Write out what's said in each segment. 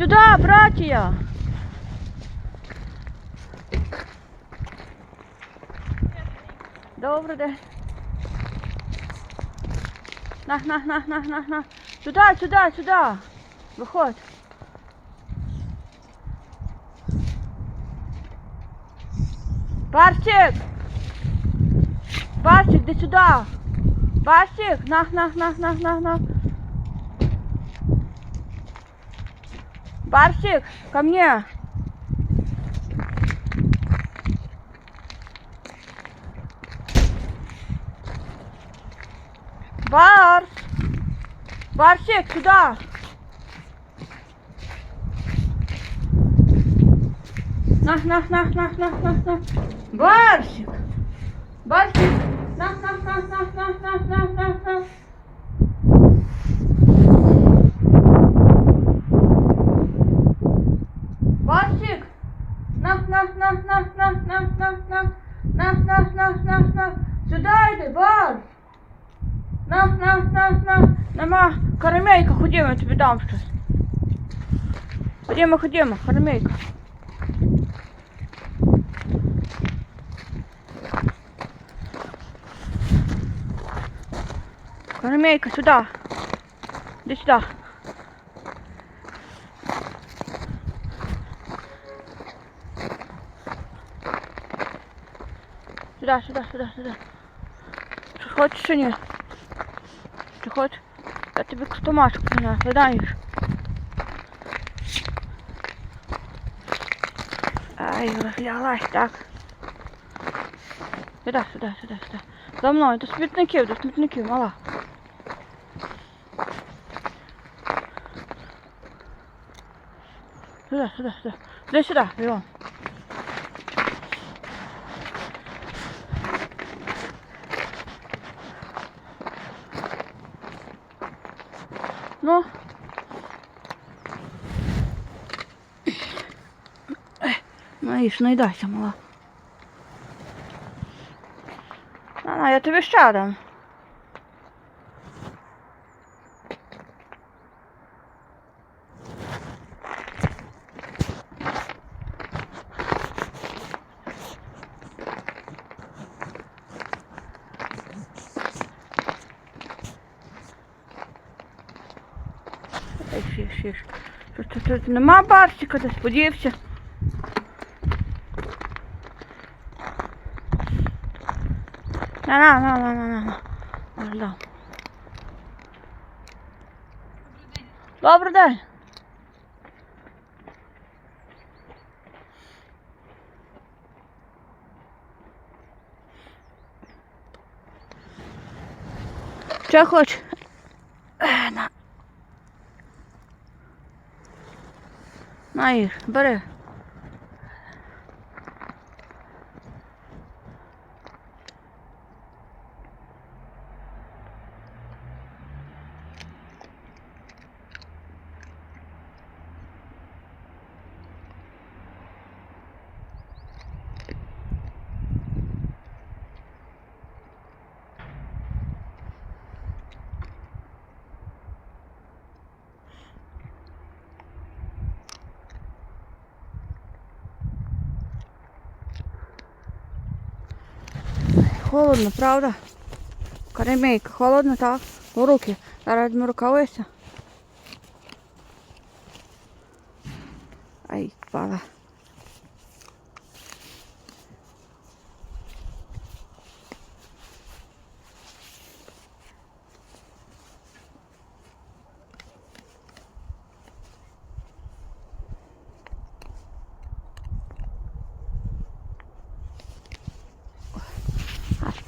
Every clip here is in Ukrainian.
Сюда, братья! Добрый день. На, на, на, на, на, на. Сюда, сюда, сюда. Виходь. Барсик! Барсик, де сюда! Барсик! На, на, на, на, на, на. Барсик, ко мне. Барс. Барсик, сюда. На, на, на, на, на, на, на. Барсик. Барсик. На, на, на, на, на, на, на, на. Нема карамейка, ходімо, я тобі дам щось. Ходімо, ходімо, карамейка. Карамейка сюди. Іди сюди. Сюди, сюди, сюди, сюди. Чи хочеш чи ні? Чи хочеш? Kötü bir kutu mu artık ya? Neden yürü? Ay silahlaştık. Сюда, сюда, сюда, сюда. За мной, до сметники, до сметники, мала. Сюда, сюда, сюда. Да сюда, бегом. Знаєш, ну, найдайся, мала. На, ну, на, я тобі ще дам. Еш, еш, еш. Тут, тут, тут нема барсика, де сподівся. На, на, на, на, на, на, на. Добрий день. Що хочеш? Е, На. На, їж, бери. Холодно, правда? Каремейка, холодно, так? У руки. Зараз візьму рукавиця. Ай, впала.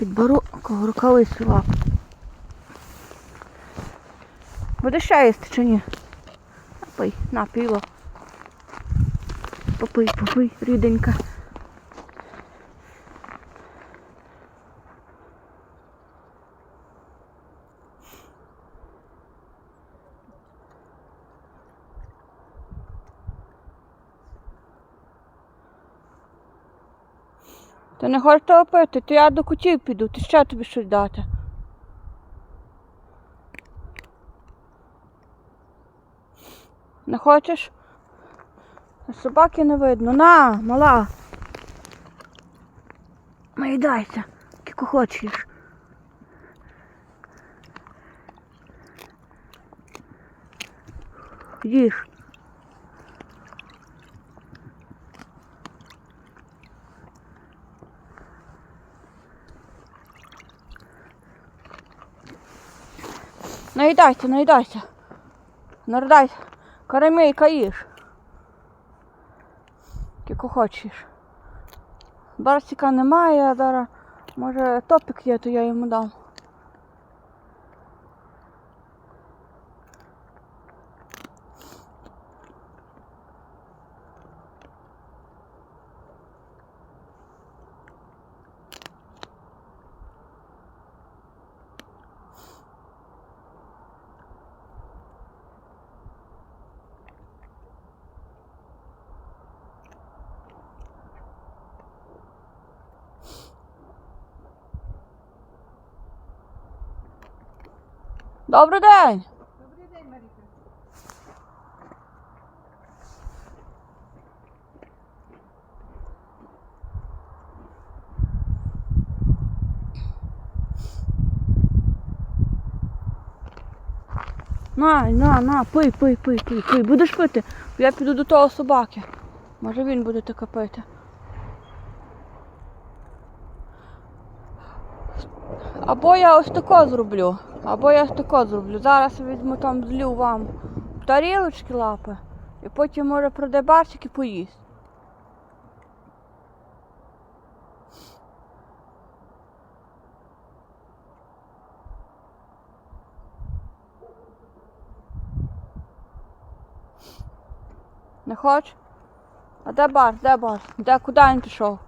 Підберу кого рукавицю лап. Будеш ще їсти чи ні? Напий, на пиво. Попий, попий, ріденька. Ти не хочеш того пити, то я до кутів піду, ти ще тобі щось дати. Не хочеш? Собаки не видно. На, мала. Наїдайся, скільки хочеш. Їж. Наїдайся, наїдайся. Нардай, карамейка їж. тільки хочеш. Барсика немає, а зараз може топик є, то я йому дам. Добрий день! Добрий день, Маріка. На, на, на, пий, пий, пий, пий, пий. Будеш пити? Я піду до того собаки. Може він буде таке пити. Або я ось тако зроблю. Або я ось тако зроблю. Зараз візьму там злю вам тарілочки лапи. І потім може проде барчик і поїсть. Не хочеш? А де бар? Де бар? Де куди він пішов?